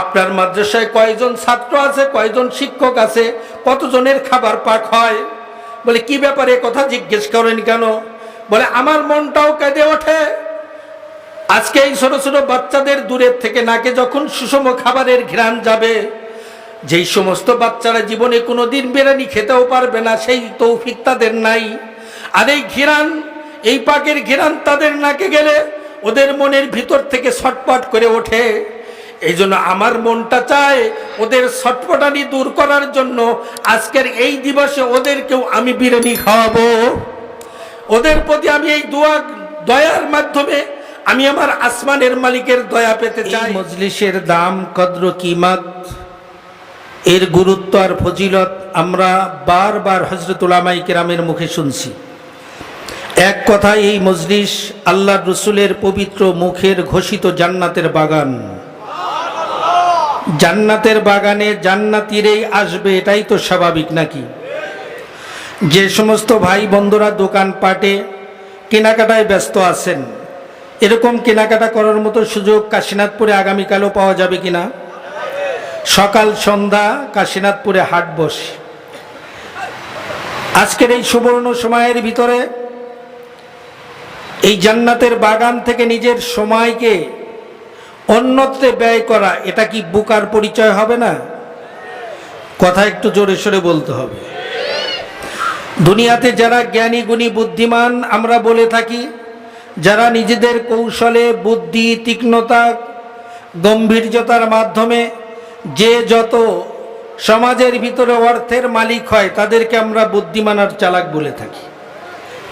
আপনার মাদ্রাসায় কয়জন ছাত্র আছে, কয়জন শিক্ষক আছে, কতজনের খাবার পাক হয়? বলে, কি ব্যাপারে কথা জিজ্ঞেস করেন কেন? বলে, আমার মনটাও কেঁদে ওঠে। আজকে এই ছোট ছোট বাচ্চাদের দূরের থেকে নাকে যখন সুষম খাবারের ঘ্রাণ যাবে, যেই সমস্ত বাচ্চারা জীবনে কোনো দিন বিরিয়ানি খেতেও পারবে না, সেই তৌফিক তাদের নাই। আর এই ঘিরান এই পাকের ঘিরান তাদের নাকে গেলে ওদের মনের ভিতর থেকে ছটপট করে ওঠে। এই জন্য আমার মনটা চায় ওদের ছটপটানি দূর করার জন্য আজকের এই দিবসে ওদেরকেও আমি বিরিয়ানি খাওয়াবো। ওদের প্রতি আমি এই দোয়া দয়ার মাধ্যমে আমি আমার আসমানের মালিকের দয়া পেতে চাই। মজলিসের দাম কদ্র কিমাত এর গুরুত্ব আর ফজিলত আমরা বারবার হজরত উলামাই কেরামের মুখে শুনছি। এক কথায় এই মজলিস আল্লাহ রসুলের পবিত্র মুখের ঘোষিত জান্নাতের বাগান। জান্নাতের বাগানে জান্নাতিরেই আসবে, এটাই তো স্বাভাবিক নাকি? যে সমস্ত ভাই বন্ধুরা দোকান পাটে কেনাকাটায় ব্যস্ত আছেন, এরকম কেনাকাটা করার মতো সুযোগ কাশীনাথপুরে আগামীকালও পাওয়া যাবে কিনা? সকাল, সন্ধ্যা, কাশীনাথপুরে হাট বসে। আজকের এই সুবর্ণ সময়ের ভিতরে এই জান্নাতের বাগান থেকে নিজের সময়কে অন্যত্রে ব্যয় করা, এটা কি বুকার পরিচয় হবে না? কথা একটু জোরে সোরে বলতে হবে। দুনিয়াতে যারা জ্ঞানী, গুণী, বুদ্ধিমান, আমরা বলে থাকি, যারা নিজেদের কৌশলে, বুদ্ধি, তীক্ষ্ণতা গম্ভীর্যতার মাধ্যমে যে যত সমাজের ভিতরে অর্থের মালিক হয়, তাদেরকে আমরা বুদ্ধিমান আর চালাক বলে থাকি।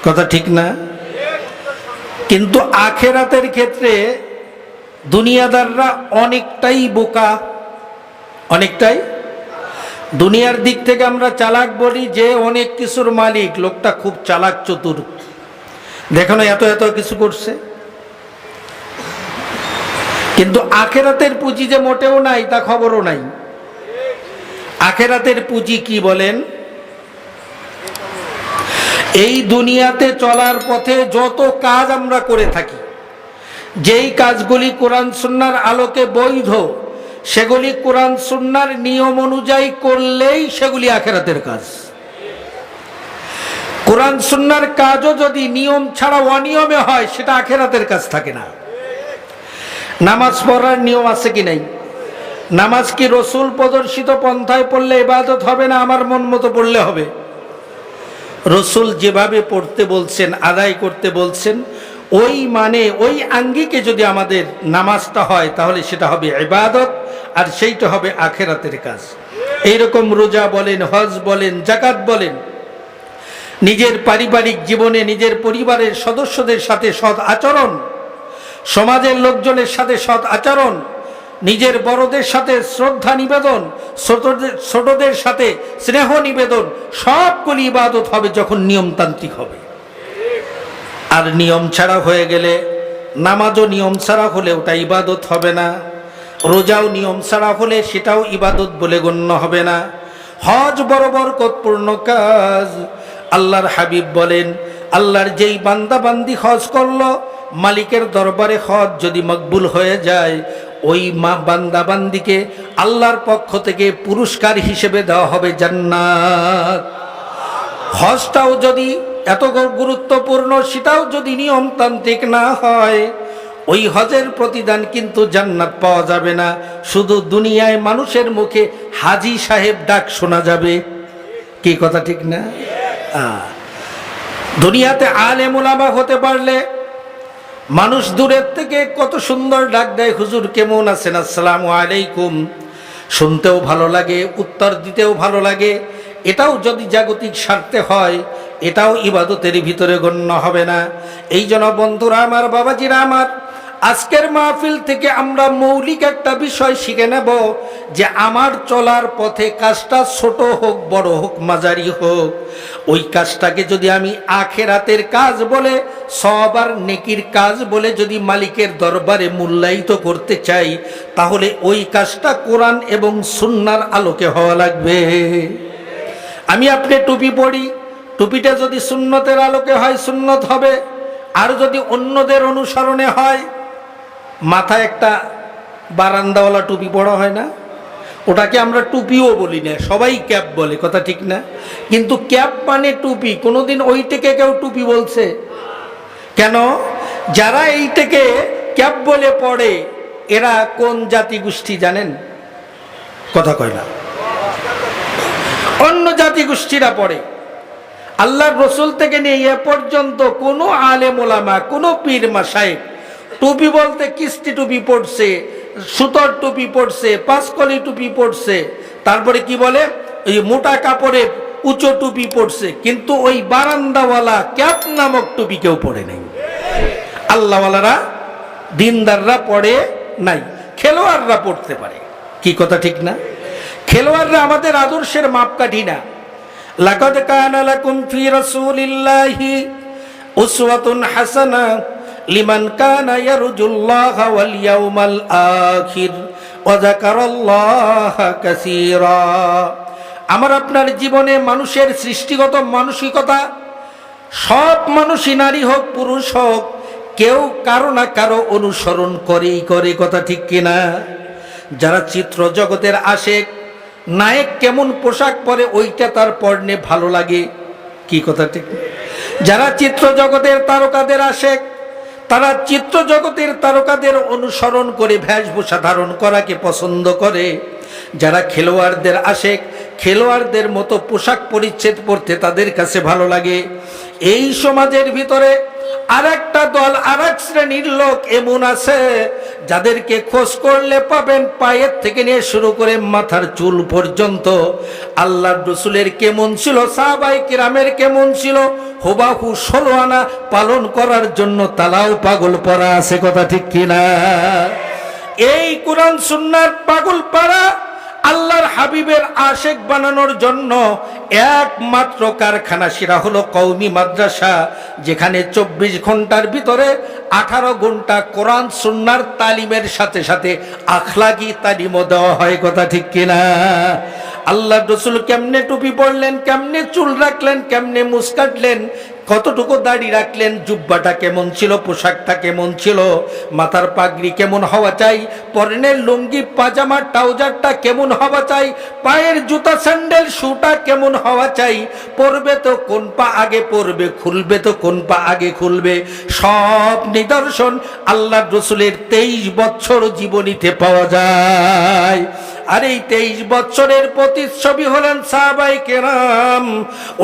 কথা ঠিক না? কিন্তু আখেরাতের ক্ষেত্রে দুনিয়াদাররা অনেকটাই বোকা, অনেকটাই। দুনিয়ার দিক থেকে আমরা চালাক বলি যে অনেক কিছুর মালিক, লোকটা খুব চালাক চতুর। দেখো এত এত কিছু করছে। কিন্তু আখেরাতের পুঁজি যে মোটেও নাই, তা খবরও নাই। আখেরাতের পুঁজি কি বলেন? এই দুনিয়াতে চলার পথে যত কাজ আমরা করে থাকি যেই কাজগুলি কোরআন সুন্নার আলোকে বৈধ, সেগুলি কোরআন সুন্নার নিয়ম অনুযায়ী করলেই সেগুলি আখেরাতের কাজ। কোরআন সুন্নার কাজও যদি নিয়ম ছাড়া অনিয়মে হয়, সেটা আখেরাতের কাজ থাকে না। নামাজ পড়ার নিয়ম আছে কি নাই? নামাজ কি রসুল প্রদর্শিত পন্থায় পড়লে ইবাদত হবে না? আমার মন মতো পড়লে হবে। রসুল যেভাবে পড়তে বলছেন, আদায় করতে বলছেন ওই মানে ওই আঙ্গিকে যদি আমাদের নামাজটা হয়, তাহলে সেটা হবে ইবাদত, আর সেইটা হবে আখেরাতের কাজ। এইরকম রোজা বলেন, হজ বলেন জাকাত বলেন, নিজের পারিবারিক জীবনে, নিজের পরিবারের সদস্যদের সাথে সৎ আচরণ, সমাজের লোকজনের সাথে সৎ আচরণ, নিজের বড়দের সাথে শ্রদ্ধা নিবেদন, ছোটদের ছোটদের সাথে স্নেহ নিবেদন, সবগুলি ইবাদত হবে যখন নিয়মতান্ত্রিক হবে। আর নিয়ম ছাড়া হয়ে গেলে নামাজও নিয়ম ছাড়া হলে ওটা ইবাদত হবে না। রোজাও নিয়ম ছাড়া হলে সেটাও ইবাদত বলে গণ্য হবে না। হজ বড় বরকতপূর্ণ কাজ। আল্লাহর হাবিব বলেন, আল্লাহর যেই বান্দাবান্দি হজ করল, মালিকের দরবারে হজ যদি মকবুল হয়ে যায়, ওই মা বান্দাবান্দিকে আল্লাহর পক্ষ থেকে পুরস্কার হিসেবে দেওয়া হবে জান্নাত। হজটাও যদি এত গুরুত্বপূর্ণ সেটাও যদি নিয়মতান্ত্রিক না হয়, ওই হজের প্রতিদান কিন্তু জান্নাত পাওয়া যাবে না। শুধু দুনিয়ায় মানুষের মুখে হাজি সাহেব ডাক শোনা যাবে। কি কথা ঠিক না? দুনিয়াতে আলে মোলামা হতে পারলে মানুষ দূরের থেকে কত সুন্দর ডাক দেয়, হুজুর কেমন আছেন? আসসালামু আলাইকুম। শুনতেও ভালো লাগে, উত্তর দিতেও ভালো লাগে। এটাও যদি জাগতিক স্বার্থে হয় এটাও ইবাদতের ভিতরে গণ্য হবে না। এই জন্য বন্ধুরা, আমার বাবাজিরা, আমার আজকের মাহফিল থেকে আমরা মৌলিক একটা বিষয় শিখে নেব যে আমার চলার পথে কাজটা ছোট হোক, বড় হোক, মাঝারি হোক। ওই কাজটাকে যদি আমি আখেরাতের কাজ বলে সবার নেকির কাজ বলে যদি মালিকের দরবারে মূল্যায়িত করতে চাই, তাহলে ওই কাজটা কোরআন এবং সুন্নার আলোকে হওয়া লাগবে। আমি আপনি টুপি পড়ি টুপিটা যদি সুন্নতের আলোকে হয় সুন্নত হবে, আর যদি অন্যদের অনুসরণে হয়, মাথায় একটা বারান্দাওয়ালা টুপি পড়া হয় না? ওটাকে আমরা টুপিও বলি না, সবাই ক্যাপ বলে, কথা ঠিক না? কিন্তু ক্যাপ মানে টুপি, কোনোদিন ওইটাকে কেউ টুপি বলছে? কেন? যারা এইটাকে ক্যাপ বলে পড়ে, এরা কোন জাতি গোষ্ঠী জানেন? কথা কয় না। অন্য জাতি গোষ্ঠীরা পড়ে। আল্লাহর রসুল থেকে নিয়ে এ পর্যন্ত কোনো আলেম ওলামা, কোনো পীর মাসায় টুপি বলতে কিস্তি টুপি পড়ছে, সুতর টুপি পড়ছে, পাঁচকলি টুপি পড়ছে, তারপরে কি বলে? ওই মোটা কাপড়ে উঁচু টুপি পড়ছে, কিন্তু ওই বারান্দাওয়ালা ক্যাপ নামক টুপি কেউ পড়ে নেই। আল্লাহওয়ালারা দিনদাররা পড়ে নাই, খেলোয়াড়রা পড়তে পারে। কি কথা ঠিক না? খেলোয়াড়রা আমাদের আদর্শের মাপকাঠি না। লাকাদ কানা লাকুম ফি রাসূলিল্লাহি উসওয়াতুন হাসানা লিমান কানা ইয়ারজুল্লাহ ওয়াল ইয়াউমাল আখির ওয়া যাকারাল্লাহা কাসীরা। আমার আপনার জীবনে মানুষের সৃষ্টিগত মানসিকতা, সব মানুষই নারী হোক, পুরুষ হোক, কেউ কারও না কারও অনুসরণ করেই করে, কথা ঠিক কিনা? যারা চিত্র জগতের আশেক নায়ক কেমন পোশাক পরে, ওইটা তার পর্ণে ভালো লাগে। কি কথা ঠিক? যারা চিত্র জগতের তারকাদের আশেক, তারা চিত্র জগতের তারকাদের অনুসরণ করে বেশভূষা ধারণ করাকে পছন্দ করে। যারা খেলোয়াড়দের আশেক, খেলোয়াড়দের মতো পোশাক পরিচ্ছেদ পরতে তাদের কাছে ভালো লাগে। এই সমাজের ভিতরে আর একটা দল আর এক শ্রেণির লোক এমন আছে, যাদেরকে খোঁজ করলে পাবেন পায়ের থেকে নিয়ে শুরু করে মাথার চুল পর্যন্ত। আল্লাহ রসুলের কেমন ছিল সাহাবাই কিরামের কেমন ছিল, হুবাহু ষোলো আনা পালন করার জন্য তালাও পাগল পরা আছে, কথা ঠিক কিনা? এই কোরআন সুন্নার পাগল পাড়া আল্লাহর হাবিবের আশেক বানানোর জন্য একমাত্র কারখানা সেটা হলো কৌমি মাদ্রাসা, যেখানে চব্বিশ ঘণ্টার ভিতরে আঠারো ঘণ্টা কোরআন, সুন্নার তালিমের সাথে সাথে আখলাগি তালিমও দেওয়া হয়, কথা ঠিক কিনা আল্লাহ রসুল কেমনে টুপি পরলেন, কেমনে চুল রাখলেন, কেমনে মুস কাটলেন কতটুকু দাড়ি রাখলেন? জুব্বাটা কেমন ছিল? পোশাকটা কেমন ছিল? মাথার পাগড়ি কেমন হওয়া চাই? পরনের লুঙ্গি পাজামা ট্রাউজারটা কেমন হওয়া চাই? পায়ের জুতা, স্যান্ডেল শুটা কেমন হওয়া চাই? পরবে তো কোন পা আগে পরবে, খুলবে তো কোন পা আগে খুলবে? সব নিদর্শন আল্লাহ রসুলের তেইশ বছর জীবনীতে পাওয়া যায়। আর এই তেইশ বছরের প্রতিচ্ছবি হলেন সাহাবাই কেরাম।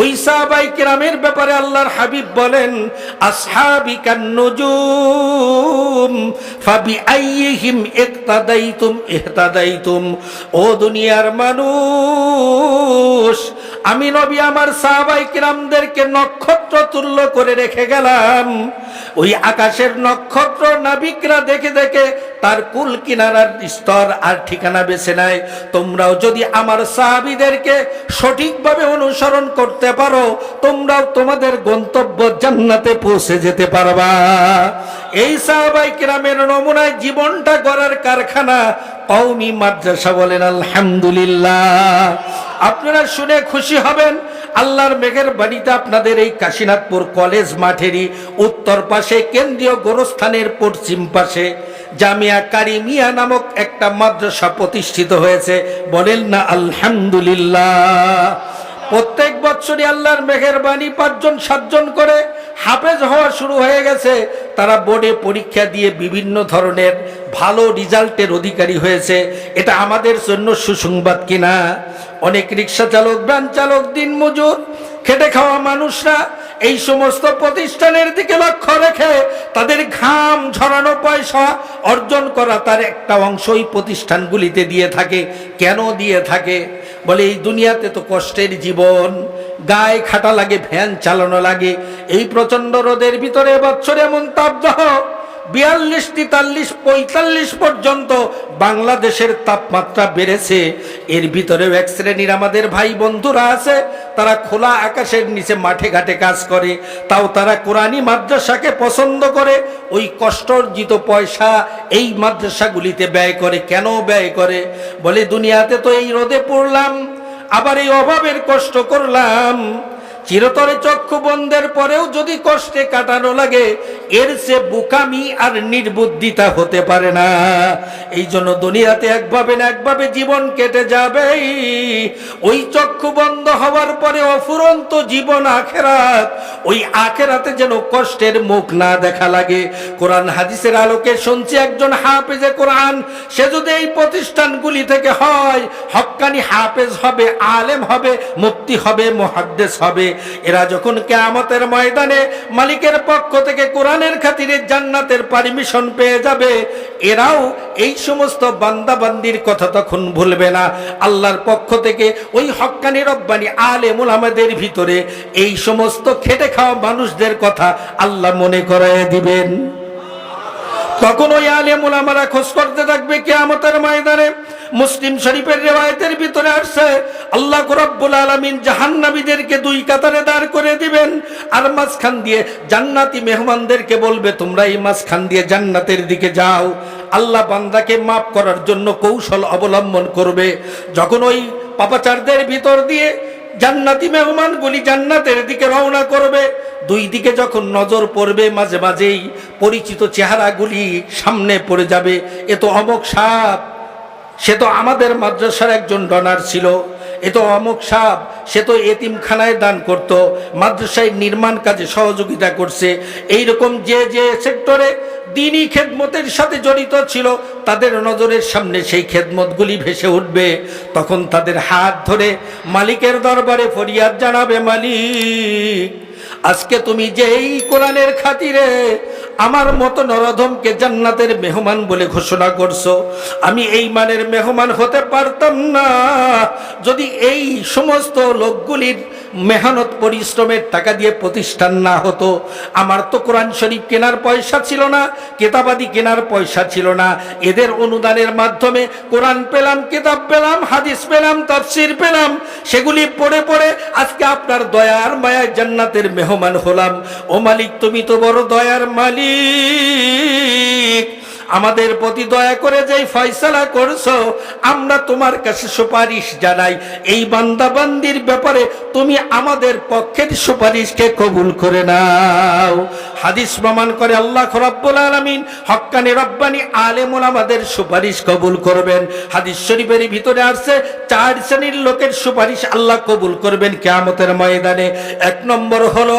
ওই সাহাবাই কেরামের ব্যাপারে আল্লাহর হাবিব বলেন ফাবি আইহিম ও দুনিয়ার মানুষ, আমি নবী আমার সাহাবাই কিরামদেরকে নক্ষত্র তুল্য করে রেখে গেলাম। ওই আকাশের নক্ষত্র নাবিকরা দেখে দেখে তার কুল কিনারার স্তর আর ঠিকানা বেছে নেয়। তোমরাও যদি আমার সাহাবিদেরকে সঠিকভাবে অনুসরণ করতে পারো, তোমরাও তোমাদের গন্তব্য জান্নাতে পৌঁছে যেতে পারবা। এই সাহাবাই কিরামের নমুনায় জীবনটা গড়ার কারখানা কৌমি মাদ্রাসা বলেন, আলহামদুলিল্লাহ। আপনারা শুনে খুশি হবেন, আল্লাহর মেঘের বাড়িতে আপনাদের এই কাশীনাথপুর কলেজ মাঠেরই উত্তর পাশে কেন্দ্রীয় গোরস্থানের পশ্চিম পাশে। জামিয়া কারিমিয়া নামক একটা মাদ্রাসা প্রতিষ্ঠিত হয়েছে। বলেন না, আলহামদুলিল্লাহ। প্রত্যেক বছরই আল্লাহর মেঘের বাণী পাঁচজন, সাতজন করে হাফেজ হওয়া শুরু হয়ে গেছে। তারা বোর্ডে পরীক্ষা দিয়ে বিভিন্ন ধরনের ভালো রেজাল্টের অধিকারী হয়েছে। এটা আমাদের জন্য সুসংবাদ কিনা? অনেক রিক্সা চালক ব্যান চালক দিন মজুর খেটে খাওয়া মানুষরা এই সমস্ত প্রতিষ্ঠানের দিকে লক্ষ্য রেখে তাদের ঘাম ঝরানো পয়সা অর্জন করা তার একটা অংশ অংশই প্রতিষ্ঠানগুলিতে দিয়ে থাকে। কেন দিয়ে থাকে? বলে এই দুনিয়াতে তো কষ্টের জীবন। গায়ে খাটা লাগে ভ্যান চালানো লাগে। এই প্রচণ্ড রোদের ভিতরে বছর এমন তাপদাহ, বিয়াল্লিশ, তেতাল্লিশ, পঁয়তাল্লিশ পর্যন্ত বাংলাদেশের তাপমাত্রা বেড়েছে। এর ভিতরেও এক শ্রেণির আমাদের ভাই বন্ধুরা আছে, তারা খোলা আকাশের নিচে মাঠে ঘাটে কাজ করে, তাও তারা কোরআনি মাদ্রাসাকে পছন্দ করে, ওই কষ্টর্জিত পয়সা এই মাদ্রাসাগুলিতে ব্যয় করে, কেন ব্যয় করে? বলে, দুনিয়াতে তো এই রোদে পড়লাম, আবার এই অভাবের কষ্ট করলাম চিরতরে চক্ষু বন্ধের পরেও যদি কষ্টে কাটানো লাগে, এর সে বুকামি আর নির্বুদ্ধিতা হতে পারে না। এই জন্য দুনিয়াতে একভাবে না একভাবে জীবন কেটে যাবে ওই চক্ষু বন্ধ হওয়ার পরে অফুরন্ত জীবন আখেরাত, ওই আখেরাতে যেন কষ্টের মুখ না দেখা লাগে। কোরআন হাদিসের আলোকে শুনছি একজন হাফেজে কোরআন, সে যদি এই প্রতিষ্ঠানগুলি থেকে হয় হক্কানি হাফেজ হবে, আলেম হবে মুক্তি হবে, মুহাদ্দেস হবে। এরা যখন কেয়ামতের ময়দানে মালিকের পক্ষ থেকে কোরআনের খাতিরে জান্নাতের পারমিশন পেয়ে যাবে, এরাও এই সমস্ত বান্দাবান্দির কথা তখন ভুলবে না। আল্লাহর পক্ষ থেকে ওই হক্কানি রব্বানি আলেমুল আমাদের ভিতরে এই সমস্ত খেটে খাওয়া মানুষদের কথা আল্লাহ মনে করায় দিবেন। তখন ওই আলেমুল আমারা খোঁজ করতে থাকবে কেয়ামতের ময়দানে। মুসলিম শরীফের রেওয়ায়তের ভিতরে আসছে, আল্লাহ রব্বুল আলামিন জাহান্নামীদেরকে দুই কাতারে দাঁড় করে দিবেন আর মাঝখান দিয়ে জান্নাতি মেহমানদেরকে বলবে, তোমরা এই মাঝখান দিয়ে জান্নাতের দিকে যাও। আল্লাহ বান্দাকে মাফ করার জন্য কৌশল অবলম্বন করবে। যখন ওই পাপাচারদের ভিতর দিয়ে জান্নাতি মেহমানগুলি জান্নাতের দিকে রওনা করবে। দুই দিকে যখন নজর পড়বে, মাঝে মাঝেই পরিচিত চেহারাগুলি সামনে পড়ে যাবে। এ তো অবক সাপ। সে তো আমাদের মাদ্রাসার একজন ডনার ছিল। এ তো অমুক সাপ, সে তো এতিমখানায় দান করত, মাদ্রাসায় নির্মাণ কাজে সহযোগিতা করছে। এইরকম যে যে সেক্টরে দিনই খেদমতের সাথে জড়িত ছিল, তাদের নজরের সামনে সেই খেদমতগুলি ভেসে উঠবে। তখন তাদের হাত ধরে মালিকের দরবারে ফরিয়াদ জানাবে মালিক, আজকে তুমি যে এই কোরআনের খাতিরে আমার মতো নরধমকে জান্নাতের মেহমান বলে ঘোষণা করছ। আমি এই মানের মেহমান হতে পারতাম না। যদি এই সমস্ত লোকগুলির মেহনত পরিশ্রমের টাকা দিয়ে প্রতিষ্ঠান না হতো। আমার তো কোরআন শরীফ কেনার পয়সা ছিল না, কেতাবাদি কেনার পয়সা ছিল না। এদের অনুদানের মাধ্যমে কোরআন পেলাম, কেতাব পেলাম, হাদিস পেলাম, তাফসির পেলাম। সেগুলি পড়ে পড়ে আজকে আপনার দয়ার মায়ার জান্নাতের মেহমান হলাম। ও মালিক, তুমি তো বড় দয়ার মালিক। আমাদের প্রতি দয়া করে যেই ফয়সালা করছ, আমরা তোমার কাছে সুপারিশ জানাই। এই বান্দাবান্দির ব্যাপারে তুমি আমাদের পক্ষের সুপারিশকে কবুল করে নাও। হাদিস প্রমাণ করে আল্লাহ রব্বুল আলামিন হক্কানি রব্বানি আলেমুল আমাদের সুপারিশ কবুল করবেন। হাদিস শরীফের ভিতরে আসছে, চার শ্রেণির লোকের সুপারিশ আল্লাহ কবুল করবেন কেয়ামতের ময়দানে। এক নম্বর হলো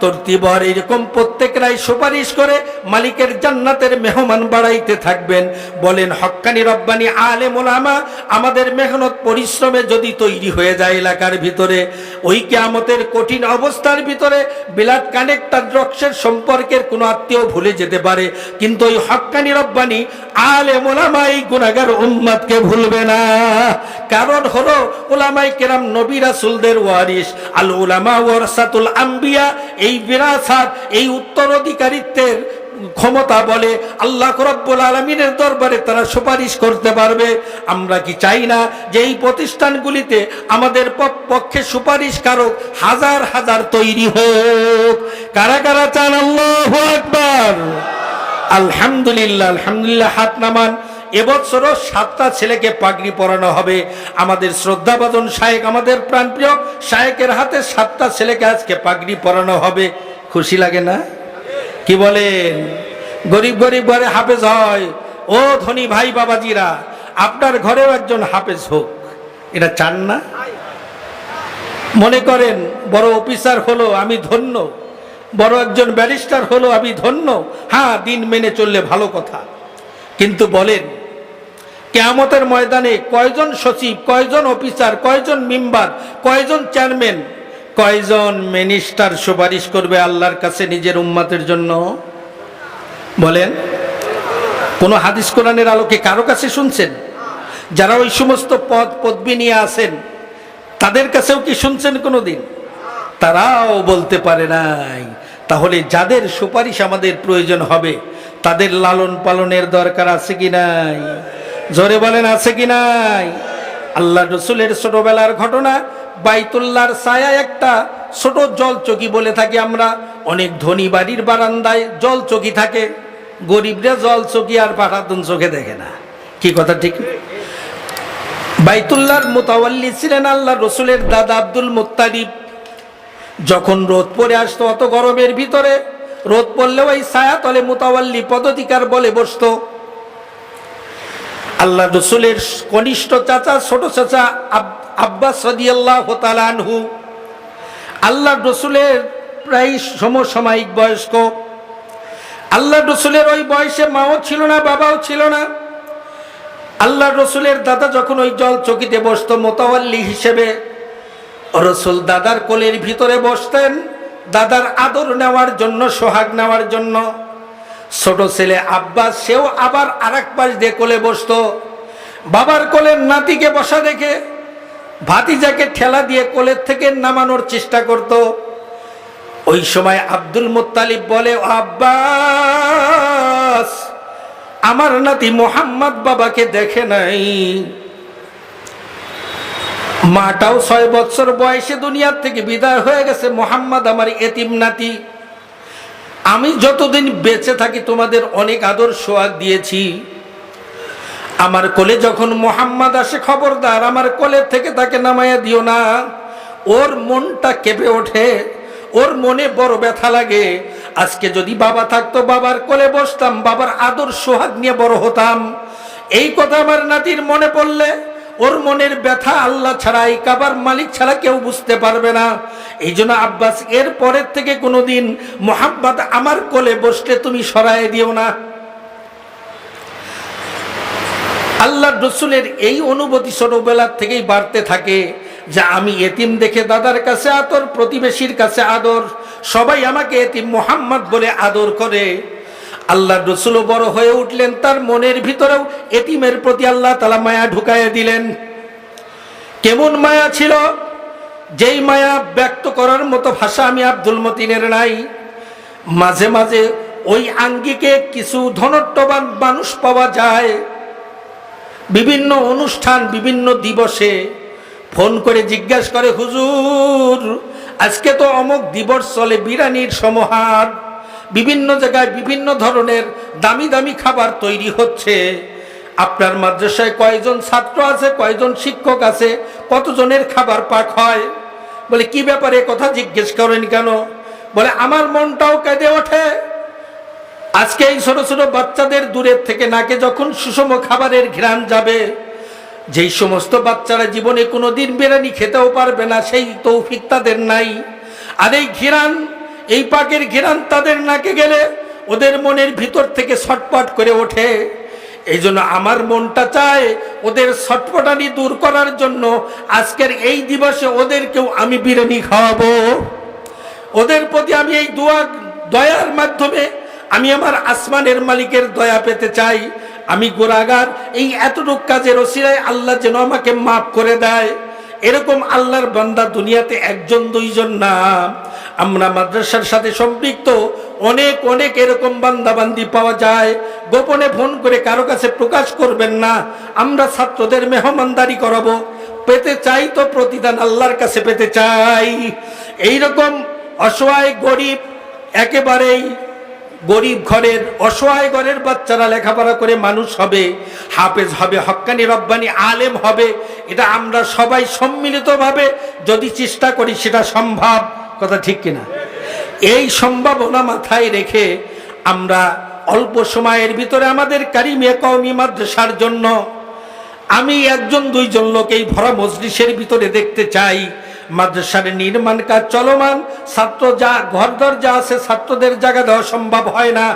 তর্তিবর এরকম প্রত্যেকরাই সুপারিশ করে মালিকের জান্নাতের মেহমান বাড়াইতে থাকবেন। বলেন, হক্কানি রব্বানি আলেম ওলামা আমাদের মেহনত পরিশ্রমে যদি তৈরি হয়ে যায় এলাকার ভিতরে, ওই কেয়ামতের কঠিন অবস্থার ভিতরে বিলাট কানেক্টার রক্সের সম্পর্কের কোনো আত্মীয় ভুলে যেতে পারে। কিন্তু ওই হক্কানি রব্বানি আলেম ওলামা এই গুণাগার উম্মাদকে ভুলবে না। কারণ হলো ওলামাই কেরাম নবী রাসুলদের ওয়ারিস আল উলামা ওয়ারসাতুল আম্বিয়া এই বিরাসাত, এই উত্তরাধিকারিত্বের ক্ষমতা বলে আল্লাহ রব্বুল আলমিনের দরবারে তারা সুপারিশ করতে পারবে। আমরা কি চাই না যে এই প্রতিষ্ঠানগুলিতে আমাদের পক্ষে সুপারিশকারক হাজার হাজার তৈরি হোক? কারা কারা চান? আল্লাহ আকবার। আলহামদুলিল্লাহ আলহামদুলিল্লাহ, হাত নামান। এবছরও সাতটা ছেলেকে পাগড়ি পরানো হবে। আমাদের শ্রদ্ধাবাদন শায়েক, আমাদের প্রাণপ্রিয় শায়েকের হাতে সাতটা ছেলেকে আজকে পাগড়ি পরানো হবে। খুশি লাগে না? কি বলেন? গরিব গরিব ঘরে হাফেজ হয়। ও ধনী ভাই বাবাজিরা, আপনার ঘরেও একজন হাফেজ হোক। এটা চান না? মনে করেন, বড় অফিসার হলো, আমি ধন্য। বড় একজন ব্যারিস্টার হলো, আমি ধন্য। হ্যাঁ দিন মেনে চললে ভালো কথা। কিন্তু বলেন কেয়ামতের ময়দানে কয়জন সচিব, কয়জন অফিসার, কয়জন মেম্বার, কয়জন চেয়ারম্যান, কয়জন মিনিস্টার সুপারিশ করবে আল্লাহর কাছে নিজের উম্মাতের জন্য? বলেন, কোন হাদিস কোরআনের আলোকে কারও কাছে শুনছেন? যারা ওই সমস্ত পদ পদবি নিয়ে আসেন তাদের কাছেও কি শুনছেন কোনোদিন? তারাও বলতে পারে নাই। তাহলে যাদের সুপারিশ আমাদের প্রয়োজন হবে, তাদের লালন পালনের দরকার আছে কি নাই? জোরে বলেন, আছে কি নাই? আল্লাহ রসুলের ছোটবেলার ঘটনা বাইতুল্লার ছায়া একটা ছোট জল চকি বলে থাকি আমরা। অনেক ধনী বাড়ির বারান্দায় জল চকি থাকে। গরিবরা জল চকি আর পাঠাতুন চোখে দেখে না। কি কথা ঠিক? বাইতুল্লার মোতাওয়াল্লি ছিলেন আল্লাহ রসুলের দাদা আব্দুল মুত্তারিব যখন রোদ পড়ে আসতো, অত গরমের ভিতরে রোদ পড়লেও ওই ছায়া তলে মোতাওয়াল্লি পদধিকার বলে বসতো। আল্লাহ রসুলের কনিষ্ঠ চাচা, ছোট চাচা আব- আব্বাস সদিয়াল্লাহ আল্লাহ রসুলের প্রায় সমসাময়িক বয়স্ক। আল্লাহ রসুলের ওই বয়সে মাও ছিল না, বাবাও ছিল না। আল্লাহ রসুলের দাদা যখন ওই জল চকিতে বসত, মোতাওয়াল্লি হিসেবে রসুল দাদার কোলের ভিতরে বসতেন। দাদার আদর নেওয়ার জন্য, সোহাগ নেওয়ার জন্য। ছোট ছেলে আব্বাস, সেও আবার আর এক পাশ দিয়ে কোলে বসতো। বাবার কোলের নাতিকে বসা দেখে ভাতিজাকে ঠেলা দিয়ে কোলের থেকে নামানোর চেষ্টা করত। ওই সময় আব্দুল মুত্তালিব বলে, আব্বাস, আমার নাতি মোহাম্মদ বাবাকে দেখে নাই। মাটাও ছয় বছর বয়সে দুনিয়ার থেকে বিদায় হয়ে গেছে মোহাম্মদ, আমার এতিম নাতি। আমি যতদিন বেঁচে থাকি তোমাদের অনেক আদর সোয়াগ দিয়েছি। আমার কোলে যখন মোহাম্মদ আসে খবরদার, আমার কোলের থেকে তাকে নামাইয়া দিও না। ওর মনটা কেঁপে ওঠে, ওর মনে বড় ব্যথা লাগে। আজকে যদি বাবা থাকতো, বাবার কোলে বসতাম, বাবার আদর সোহাগ নিয়ে বড় হতাম। এই কথা আমার নাতির মনে পড়লে ওর মনের ব্যথা আল্লাহ ছাড়া এই কাবার মালিক ছাড়া কেউ বুঝতে পারবে না। এই জন্য আব্বাস, এর পরের থেকে কোনোদিন মোহাম্মদ আমার কোলে বসলে তুমি সরাই দিও না। আল্লাহ রসুলের এই অনুভূতি ছোটবেলার থেকেই বাড়তে থাকে যে আমি এতিম দেখে দাদার কাছে আদর, প্রতিবেশীর কাছে আদর, সবাই আমাকে এতিম মোহাম্মদ বলে আদর করে। আল্লাহ রসুলও বড় হয়ে উঠলেন, তার মনের ভিতরেও এতিমের প্রতি আল্লাহ তালা মায়া ঢুকাইয়া দিলেন। কেমন মায়া ছিল? যেই মায়া ব্যক্ত করার মতো ভাষা আমি আব্দুল মতিনের নাই। মাঝে মাঝে ওই আঙ্গিকে কিছু ধনট্টবান মানুষ পাওয়া যায়। বিভিন্ন অনুষ্ঠান, বিভিন্ন দিবসে ফোন করে জিজ্ঞাসা করে, হুজুর, আজকে তো অমুক দিবস চলে, বিরানির সমাহার বিভিন্ন জায়গায় বিভিন্ন ধরনের দামি দামি খাবার তৈরি হচ্ছে। আপনার মাদ্রাসায় কয়জন ছাত্র আছে, কয়জন শিক্ষক আছে, কতজনের খাবার পাক হয়? বলে, কি ব্যাপারে কথা জিজ্ঞেস করেন কেন? বলে, আমার মনটাও কেঁদে ওঠে। আজকে এই ছোট ছোট বাচ্চাদের দূরের থেকে নাকে যখন সুষম খাবারের ঘ্রাণ যাবে, যেই সমস্ত বাচ্চারা জীবনে কোনো দিন বিরিয়ানি খেতেও পারবে না, সেই তৌফিক তাদের নাই। আর এই ঘিরান এই পাকের ঘিরান তাদের নাকে গেলে ওদের মনের ভিতর থেকে ছটপট করে ওঠে। এই জন্য আমার মনটা চায় ওদের ছটপটানি দূর করার জন্য আজকের এই দিবসে ওদেরকেও আমি বিরিয়ানি খাওয়াবো। ওদের প্রতি আমি এই দোয়া, দয়ার মাধ্যমে আমি আমার আসমানের মালিকের দয়া পেতে চাই। আমি গোরাগার এই এতটুক কাজের ওসিরায় আল্লাহ যেন আমাকে মাফ করে দেয়। এরকম আল্লাহর বান্দা দুনিয়াতে একজন, দুইজন না। আমরা মাদ্রাসার সাথে সম্পৃক্ত। অনেক অনেক এরকম বান্দাবান্দি পাওয়া যায়। গোপনে ফোন করে কারও কাছে প্রকাশ করবেন না। আমরা ছাত্রদের মেহমানদারি করাবো। পেতে চাই তো প্রতিদান আল্লাহর কাছে পেতে চাই। এইরকম অসহায়, গরিব, একেবারেই গরিব ঘরের, অসহায় ঘরের বাচ্চারা লেখাপড়া করে মানুষ হবে, হাফেজ হবে, হক্কানি রব্বানি, আলেম হবে। এটা আমরা সবাই সম্মিলিতভাবে যদি চেষ্টা করি সেটা সম্ভব, কথা ঠিক কিনা? এই সম্ভাবনা মাথায় রেখে আমরা অল্প সময়ের ভিতরে আমাদের কারিমিয়া কওমি মাদ্রাসার জন্য আমি একজন দুইজন লোক এই ভরা মজলিসের ভিতরে দেখতে চাই। মাদ্রাসার নির্মাণ কাজ চলমান। ছাত্র যা ঘর দর যা আছে, ছাত্রদের জায়গা দেওয়া সম্ভব হয় না।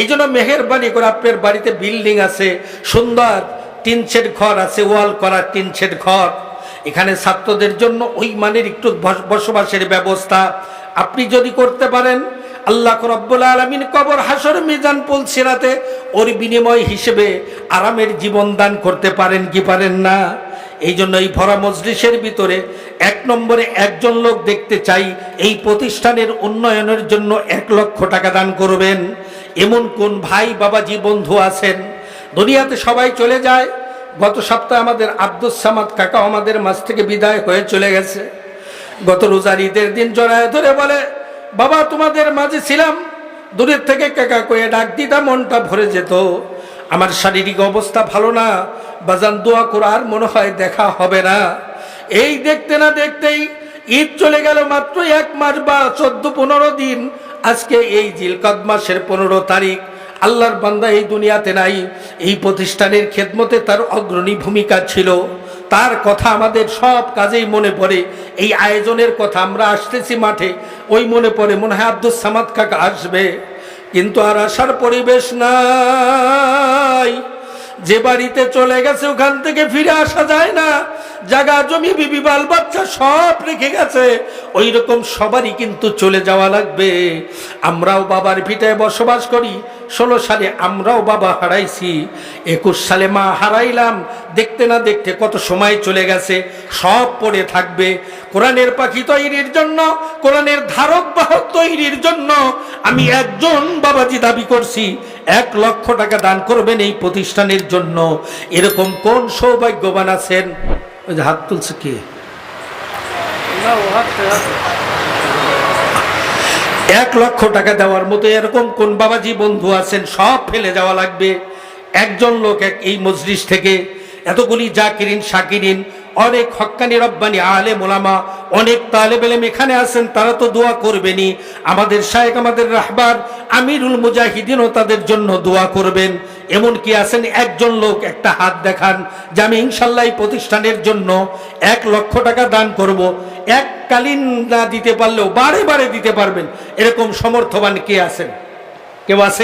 এই জন্য মেহেরবানি করে আপনার বাড়িতে বিল্ডিং আছে, সুন্দর তিন শেড ঘর আছে, ওয়াল করা তিন শেড ঘর। এখানে ছাত্রদের জন্য ওই মানের একটু বসবাসের ব্যবস্থা আপনি যদি করতে পারেন, আল্লাহ রব্বুল আলমিন কবর, হাসর, মিজান পুল সিরাতে ওর বিনিময় হিসেবে আরামের জীবন দান করতে পারেন কি পারেন না? এই জন্য এই ভরা মজলিসের ভিতরে এক নম্বরে একজন লোক দেখতে চাই, এই প্রতিষ্ঠানের উন্নয়নের জন্য এক লক্ষ টাকা দান করবেন। এমন কোন ভাই বাবাজি বন্ধু আছেন? দুনিয়াতে সবাই চলে যায়। গত সপ্তাহে আমাদের আব্দুল সামাদ কাকা আমাদের মাছ থেকে বিদায় হয়ে চলে গেছে। গত রোজার ঈদের দিন জড়ায় ধরে বলে, বাবা, তোমাদের মাঝে ছিলাম। দূরের থেকে কাকা কয়ে ডাক দিতা মনটা ভরে যেত। আমার শারীরিক অবস্থা ভালো না, বাজান দোয়া করার মনে হয় দেখা হবে না। এই দেখতে না দেখতেই ঈদ চলে গেল মাত্র এক মাস বা চোদ্দ পনেরো দিন। আজকে এই জিলকদ মাসের পনেরো তারিখ। আল্লাহর বান্দা এই দুনিয়াতে নাই, এই প্রতিষ্ঠানের খেদমতে তার অগ্রণী ভূমিকা ছিল। তার কথা আমাদের সব কাজেই মনে পড়ে, এই আয়োজনের কথা আমরা আসতেছি মাঠে, ওই মনে পড়ে, মনে হয় আব্দুল সামাদ কাকা আসবে। কিন্তু আর আসার পরিবেশ নাই। যে বাড়িতে চলে গেছে, ওখান থেকে ফিরে আসা যায় না। জাগা, জমি, বিবি, বাল, বাচ্চা সব রেখে গেছে। ওই রকম সবারই কিন্তু চলে যাওয়া লাগবে। আমরাও বাবার ভিটায় বসবাস করি। ষোলো সালে আমরাও বাবা হারাইছি, একুশ সালে মা হারাইলাম। দেখতে না দেখতে কত সময় চলে গেছে, সব পড়ে থাকবে। কোরআনের পাখি তৈরির জন্য, কোরআনের ধারক বাহক তৈরির জন্য আমি একজন বাবাজি দাবি করছি, এক লক্ষ টাকা দান করবেন এই প্রতিষ্ঠানের জন্য। এরকম কোন সৌভাগ্যবান আছেন? ওই যে হাত তুলছে কে? এক লক্ষ টাকা দেওয়ার মতো এরকম কোন বাবাজি বন্ধু আছেন, সব ফেলে যাওয়া লাগবে। একজন লোক এক এই মজলিস থেকে এতগুলি জাকিরিন সাকিরিন অনেক হক্কানি রব্বানি, আলে মোলামা, অনেক তালে বেলেম এখানে আছেন, তারা তো দোয়া করবেনই। আমাদের শায়েক, আমাদের রাহবার আমিরুল মুজাহিদিনও তাদের জন্য দোয়া করবেন। এমন কি আছেন একজন লোক, একটা হাত দেখান, যে আমি ইনশাল্লাহ প্রতিষ্ঠানের জন্য এক লক্ষ টাকা দান করব। এককালীন না দিতে পারলেও বারে বারে দিতে পারবেন। এরকম সমর্থবান কে আছেন? কেউ আছে?